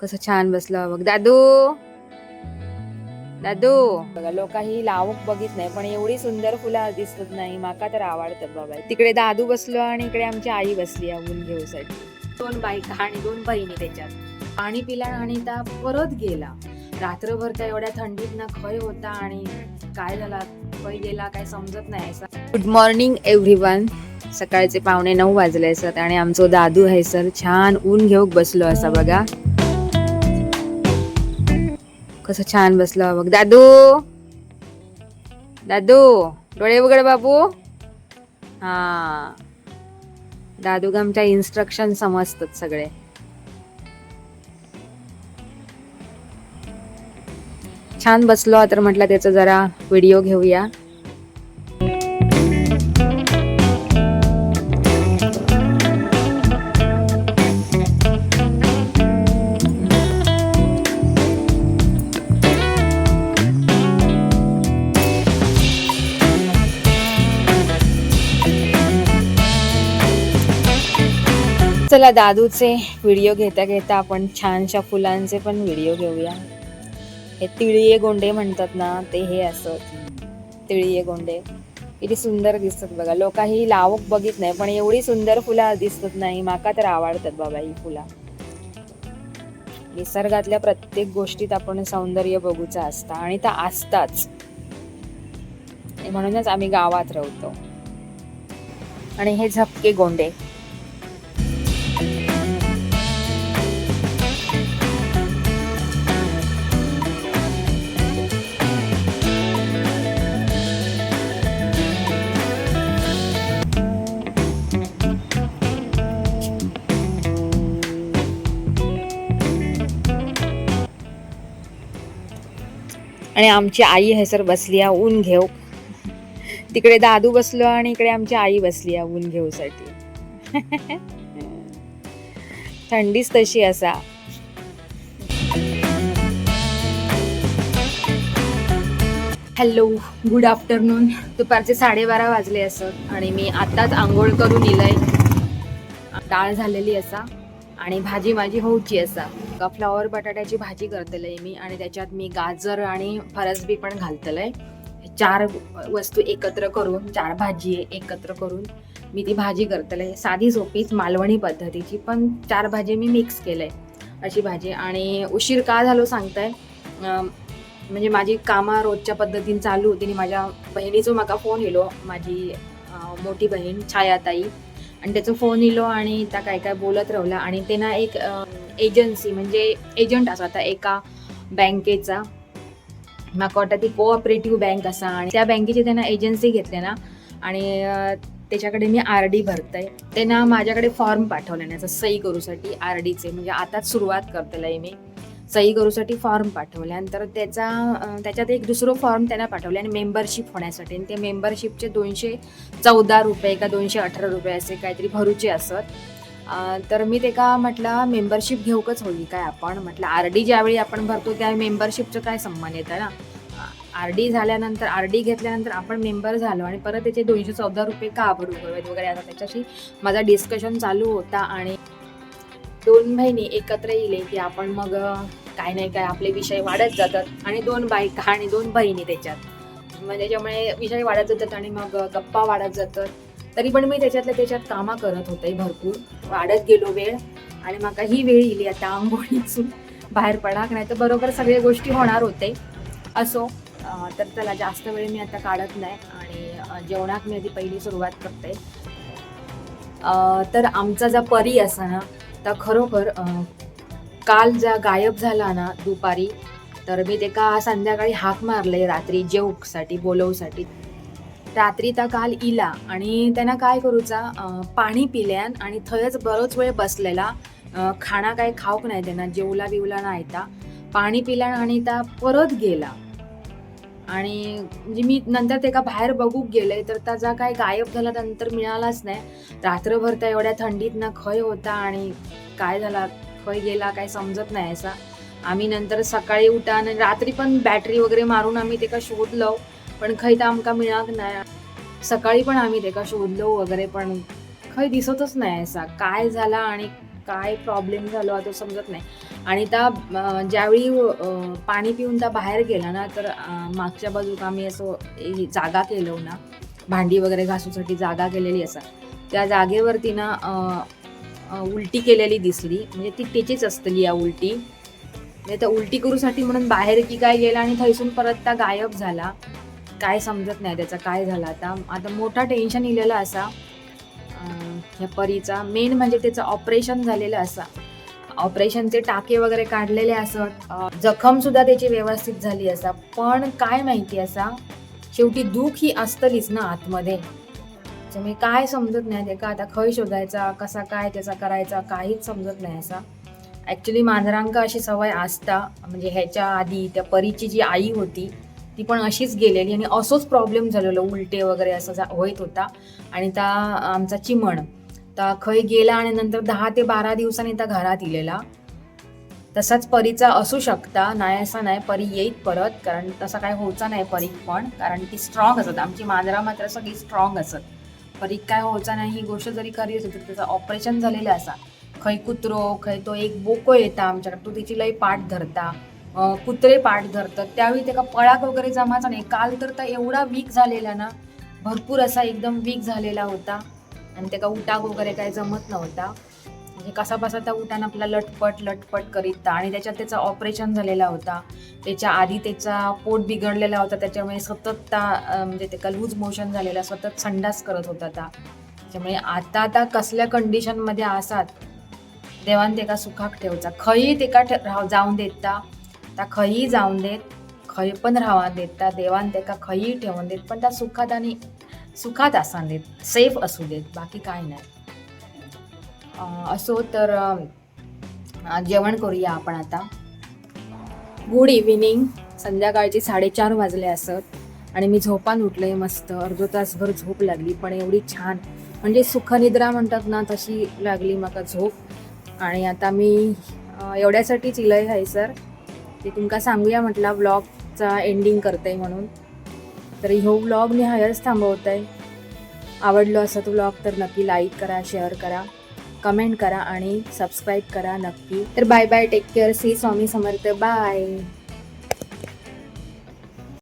कसं छान बसलं बघ. दादू! दादू! बघा लोक ही लावूक बघित नाही पण एवढी सुंदर फुलं दिसत नाही माका तर आवडतात बाबा. तिकडे दादू बसलो आणि इकडे आमची आई बसली ऊन घेऊसाठी दोन बायका आणि दोन बहिणी त्याच्यात. पाणी पिला आणि त्या परत गेला. रात्रभर त्या एवढ्या थंडीत ना खय होता आणि काय झाला खय गेला काय समजत नाही असं. गुड मॉर्निंग एव्हरीवन सकाळचे पावणे नऊ वाजले असत आणि आमचो दादू आहे सर. छान ऊन घेऊन बसलो असा बघा. कसं छान बसलं बघ. दादू. दादू डोळे उघड बाबू. हा. दादू आमच्या इन्स्ट्रक्शन समजतात सगळे. छान बसलो तर म्हटलं त्याचा जरा व्हिडिओ घेऊया. चला दादूचे व्हिडिओ घेता घेता आपण छानशा फुलांचे पण व्हिडिओ घेऊया. हे तिळीये गोंडे म्हणतात ना ते हे असत तिळीये गोंडे. किती सुंदर दिसतात बघा. लोक ही लावूक बघित नाही पण एवढी सुंदर फुलं दिसत नाही माका तर आवडतात बाबा ही फुला. निसर्गातल्या प्रत्येक गोष्टीत आपण सौंदर्य बघूचा असता आणि त्या असताच. म्हणूनच आम्ही गावात राहतो. आणि हे झपके गोंडे. आणि आमची आई हैसर बसली आहे ऊन घेऊ तिकडे दादू बसलो आणि इकडे आमची आई बसली आहे ऊन घेऊसाठी. थंडीच तशी असा. हॅलो गुड आफ्टरनून दुपारचे साडेबारा वाजले असत आणि मी आत्ताच आंघोळ करून आहे डाळ झालेली असा. आणि भाजी माझी होऊची असा. फ्लॉवर बटाट्याची भाजी करतले मी आणि त्याच्यात मी गाजर आणि फरसबी पण घालतलंय. चार वस्तू एकत्र करून चार भाजी एकत्र करून मी ती भाजी करतले साधी सोपीच मालवणी पद्धतीची पण चार भाजी मी मिक्स केलंय अशी भाजी. आणि उशीर का झालो सांगताय? म्हणजे माझी कामां रोजच्या पद्धतीने चालू होती आणि माझ्या बहिणीचो म्हाका फोन येलो माझी मोठी बहीण छायाताई. आणि त्याचा फोन इलो आणि त्या काय काय बोलत राहिला. आणि ते ना एक एजन्सी म्हणजे एजंट असा आता एका बँकेचा. म्हाका वाटतं ती कोऑपरेटिव्ह बँक असा. आणि त्या बँकेची त्यांना एजन्सी घेतले ना. आणि त्याच्याकडे मी आर डी भरतय. त्यांना माझ्याकडे फॉर्म पाठवले ना सही करूसाठी आर डीचे म्हणजे आताच सुरुवात करतलंय मी. सही करूसाठी फॉर्म पाठवल्यानंतर त्याचा त्याच्यात एक दुसरं फॉर्म त्यांना पाठवले आणि मेंबरशिप होण्यासाठी. आणि ते मेंबरशिपचे दोनशे चौदा रुपये का दोनशे अठरा रुपये असे काहीतरी भरूचे असत. तर मी ते का म्हटलं मेंबरशिप घेऊकच होईल काय आपण? म्हटलं आर डी ज्यावेळी आपण भरतो त्या मेंबरशिपचं काय संबंध येतं ना? आर डी झाल्यानंतर आर डी घेतल्यानंतर आपण मेंबर झालो आणि परत त्याचे दोनशे चौदा रुपये का भरू? वगैरे. आता त्याच्याशी माझा डिस्कशन चालू होता आणि दोन बहिणी एकत्र येईल की आपण मग काय नाही काय आपले विषय वाढत जातात आणि दोन बायका आणि दोन बहिणी त्याच्यात. म्हणजे मग त्याच्यामुळे विषय वाढत जातात आणि मग गप्पा वाढत जातात. तरी पण मी त्याच्यातल्या त्याच्यात कामा करत होते भरपूर. वाढत गेलो वेळ आणि मग ही वेळ येईल आता आंघोळीतून बाहेर पडाक नाही तर बरोबर सगळ्या गोष्टी होणार होते. असो तर त्याला जास्त वेळ मी आता काढत नाही आणि जेवणात मी आधी पहिली सुरुवात करते. तर आमचा जा परी असा ना तर खरोखर काल जा गायब झाला ना दुपारी तर मी ते का संध्याकाळी हाक मारले रात्री जेवसाठी बोलवसाठी. रात्री ता काल इला आणि त्यांना काय करूचा पाणी पिल्यान आणि थंयच बरोच वेळ बसलेला खाणा काय खाऊक नाही त्यांना जेवला बिवला नाही येता पाणी पिल्यान आणि त्या परत गेला. आणि म्हणजे मी नंतर ते का बाहेर बघूक गेले तर त्याचा काय गायब झाला नंतर मिळालाच नाही. रात्रभर त्या एवढ्या थंडीत ना खय होता आणि काय झाला खय गेला काय समजत नाही असा. आम्ही नंतर सकाळी उठा आणि रात्री पण बॅटरी वगैरे मारून आम्ही ते का शोधलो पण खय तर आमका मिळाक नाही. सकाळी पण आम्ही ते का शोधलो वगैरे पण खय दिसतच नाही असा. काय झाला आणि काय प्रॉब्लेम झालो आता समजत नाही. आणि त्या ज्यावेळी पाणी पिऊन त्या बाहेर गेला ना तर मागच्या बाजूक आम्ही असं जागा केलो ना भांडी वगैरे घासूसाठी जागा केलेली असा. त्या जागेवरती ना उलटी केलेली दिसली. म्हणजे ती तिचीच असतली या उलटी. म्हणजे त्या उलटी करूसाठी म्हणून बाहेर की काय गेला आणि थैसून परत त्या गायब झाला. काय समजत नाही त्याचा काय झाला. आता आता मोठा टेन्शन इलेला असा. ह्या परीचा. मेन म्हणजे त्याचं ऑपरेशन झालेलं असा. ऑपरेशनचे टाके वगैरे काढलेले असत. जखमसुद्धा जखम सुद्धा त्याची व्यवस्थित झाली असा. पण काय माहिती असा? शेवटी दुःख ही असतलीच ना आतमध्ये. त्याच्यामुळे काय समजत नाही ते का आता खय शोधायचा कसा काय त्याचा करायचा काहीच समजत नाही असा. ॲक्च्युली मांजरांका अशी सवय असता. म्हणजे ह्याच्या आधी त्या परीची जी आई होती ती पण अशीच गेलेली आणि असोच प्रॉब्लेम झालेलो उलटे वगैरे असं जा- होत होता. आणि त्या आमचा चिमण. आता खय गेला आणि नंतर दहा ते बारा दिवसांनी त्या घरात इलेला. तसाच परीचा असू शकता नाही असा नाही परी येईत परत कारण तसा काय होचा नाही परीक पण कारण ती स्ट्रॉंग असत. आमची मांजरा मात्र सगळी स्ट्रॉंग असत. परीक काय होचा नाही ही गोष्ट जरी खरी असेल तर त्याचं ऑपरेशन झालेलं असा. खय कुत्रो खय तो एक बोको येता आमच्याकडे तो तिची लई पाठ धरता. कुत्रे पाठ धरतात. त्यावेळी त्याला पळाक वगैरे जमाचा नाही. काल तर एवढा वीक झालेला ना. भरपूर असा एकदम वीक झालेला होता. आणि त्याला उठाक वगैरे काय जमत नव्हता. म्हणजे कसा बसा त्या उठान आपला लटपट लटपट करीत आणि त्याच्यात त्याचा ऑपरेशन झालेला होता. त्याच्या आधी त्याचा पोट बिघडलेला होता. त्याच्यामुळे सतत ता म्हणजे त्याला लूज मोशन झालेला सतत संडास करत होता ता त्यामुळे आता आता कसल्या कंडिशनमध्ये आसात देवान तेका सुखाक ठेवचा. खयी तेका ठ- राव जाऊन देता त्या खयी जाऊन देत खय पण रावा देता देवान तेका खयी ठेवून देत. पण त्या सुखात आणि सुखात असा देत सेफ असू देत बाकी काय नाही. असो तर जेवण करूया आपण आता. गुड इव्हिनिंग संध्याकाळची साडेचार वाजले असत आणि मी झोपान उठले मस्त. अर्धो तासभर झोप लागली पण एवढी छान. म्हणजे सुखनिद्रा म्हणतात ना तशी लागली मला झोप. आणि आता मी एवढ्यासाठीच इलय हाय सर ते तुमका सांगूया म्हटला ब्लॉगचा एंडिंग करते म्हणून. तर ह्यो व्लॉग मी हायरच थांबवत आहे आवडलो असा तो व्लॉग तर नक्की लाईक करा शेअर करा कमेंट करा आणि सबस्क्राईब करा नक्की. तर बाय बाय टेक केअर सी स्वामी समर्थ. बाय